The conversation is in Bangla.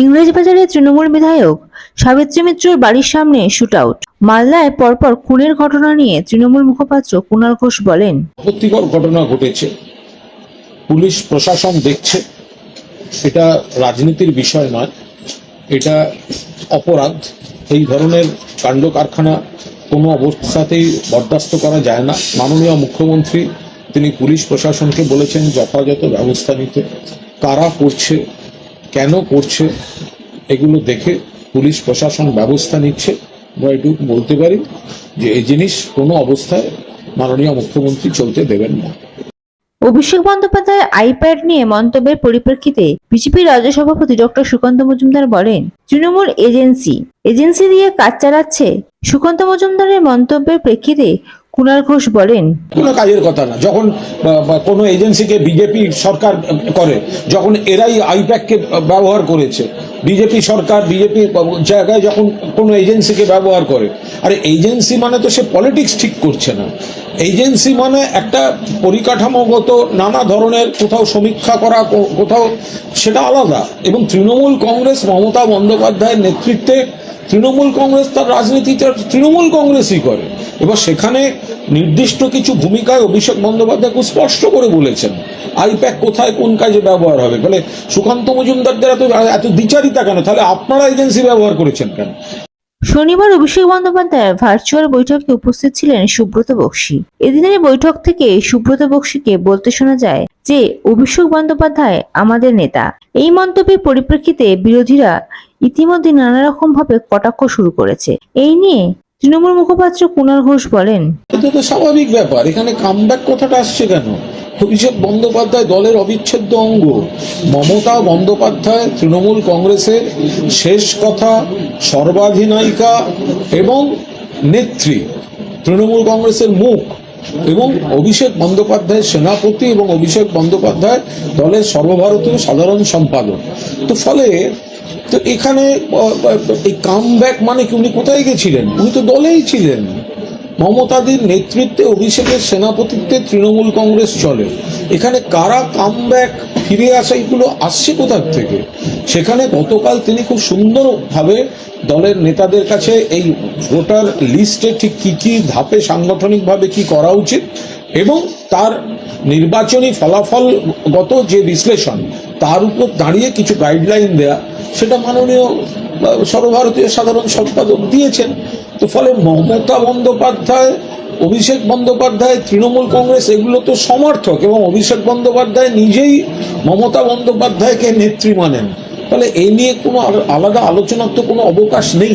ইংরেজবাজারের তৃণমূল বিধায়ক সাবিত্রী মিত্রর বাড়ির সামনে শুট আউট মালদায় পরপর খুনের ঘটনা নিয়ে তৃণমূল মুখপাত্র কুণাল ঘোষ বলেন আপত্তিকর ঘটনা ঘটেছে। পুলিশ, প্রশাসন দেখছে। এটা রাজনীতির বিষয় নয়। এটা অপরাধ। এই ধরনের কাণ্ড কারখানা কোনো অবস্থাতেই বরদাস্ত করা যায় না। মাননীয় মুখ্যমন্ত্রী, তিনি পুলিশ প্রশাসনকে বলেছেন, যথাযথ ব্যবস্থা নিতে। কারা করছে কেন করছে? এগুলো দেখে পুলিশ প্রশাসন ব্যবস্থা নিচ্ছে। আমরা এটুকু বলতে পারি যে এই জিনিস কোনো অবস্থায় মাননীয় মুখ্যমন্ত্রী চলতে দেবেন না। অভিষেক বন্দ্যোপাধ্যায় আইপ্যাড নিয়ে মন্তব্যের পরিপ্রেক্ষিতে বিজেপি রাজ্য সভাপতি ডক্টর সুকান্ত মজুমদার বলেন, তৃণমূল এজেন্সি এজেন্সি দিয়ে কাজ চালাচ্ছে। সুকান্ত মজুমদারের মন্তব্যের প্রেক্ষিতে কুণাল ঘোষ বলেন, কোনো কাজের কথা না। যখন কোনো এজেন্সিকে বিজেপি সরকার করে, যখন এরাই আইপ্যাককে ব্যবহার করেছে, বিজেপি সরকার, বিজেপি জায়গায় যখন কোনো এজেন্সিকে ব্যবহার করে, আর এজেন্সি মানে তো সে পলিটিক্স ঠিক করছে না। এজেন্সি মানে একটা পরিকাঠামোগত নানা ধরনের কোথাও সমীক্ষা করা কোথাও সেটা আলাদা। এবং তৃণমূল কংগ্রেস, মমতা বন্দ্যোপাধ্যায়ের নেতৃত্বে, তৃণমূল কংগ্রেস তার রাজনীতিটা তৃণমূল কংগ্রেসই করে। এবার সেখানে নির্দিষ্ট কিছু ভূমিকায় অভিষেক বন্দ্যোপাধ্যায় খুব স্পষ্ট করে বলেছেন, আইপ্যাক কোথায়, কোন কাজে ব্যবহার হবে? বলে, সুকান্ত মজুমদারদের এত এত দ্বিচারিতা কেন? তাহলে আপনারা এজেন্সি ব্যবহার করেছেন কেন? শনিবার অভিষেক বন্দ্যোপাধ্যায়ের ভার্চুয়াল বৈঠকে উপস্থিত ছিলেন সুব্রত বক্সী। এদিনের বৈঠক থেকে সুব্রত বক্সীকে বলতে শোনা যায় যে, অভিষেক বন্দ্যোপাধ্যায় আমাদের নেতা। এই মন্তব্যের পরিপ্রেক্ষিতে বিরোধীরা ইতিমধ্যে নানা রকম ভাবে কটাক্ষ শুরু করেছে। এই নিয়ে তৃণমূল মুখপাত্র কুণাল ঘোষ বলেন, এটা তো স্বাভাবিক ব্যাপার। এখানে কামব্যাক কথাটা আসছে কেন? অভিষেক বন্দ্যোপাধ্যায় দলের অবিচ্ছেদ্য অঙ্গ। মমতা বন্দ্যোপাধ্যায় তৃণমূল কংগ্রেসের শেষ কথা, সর্বাধিনায়িকা এবং নেত্রী। তৃণমূল কংগ্রেসের মুখ এবং অভিষেক বন্দ্যোপাধ্যায় সেনাপতি এবং অভিষেক বন্দ্যোপাধ্যায় দলের সর্বভারতীয় সাধারণ সম্পাদক। তো ফলে তো এখানে এই কামব্যাক মানে কি? উনি কোথায় গেছিলেন? উনি তো দলেই ছিলেন। মমতাদির নেতৃত্বে অভিষেকের সেনাপতিত্বে তৃণমূল কংগ্রেস চলে। এখানে কারা কামব্যাক ফিরে আসা এগুলো আসছে কোথার থেকে? সেখানে গতকাল তিনি খুব সুন্দরভাবে দলের নেতাদের কাছে এই ভোটার লিস্টে ঠিক কী কী ধাপে সাংগঠনিকভাবে কি করা উচিত এবং তার নির্বাচনী ফলাফলগত যে বিশ্লেষণ তার উপর দাঁড়িয়ে কিছু গাইডলাইন দেয়া, সেটা মাননীয় সর্বভারতীয় সাধারণ সম্পাদক দিয়েছেন। তো ফলে মমতা বন্দ্যোপাধ্যায়, অভিষেক বন্দ্যোপাধ্যায়, তৃণমূল কংগ্রেস এগুলো তো সমর্থক এবং অভিষেক বন্দ্যোপাধ্যায় নিজেই মমতা বন্দ্যোপাধ্যায়কে নেত্রী মানেন। ফলে এই নিয়ে কোনো আলাদা আলোচনার তো কোনো অবকাশ নেই।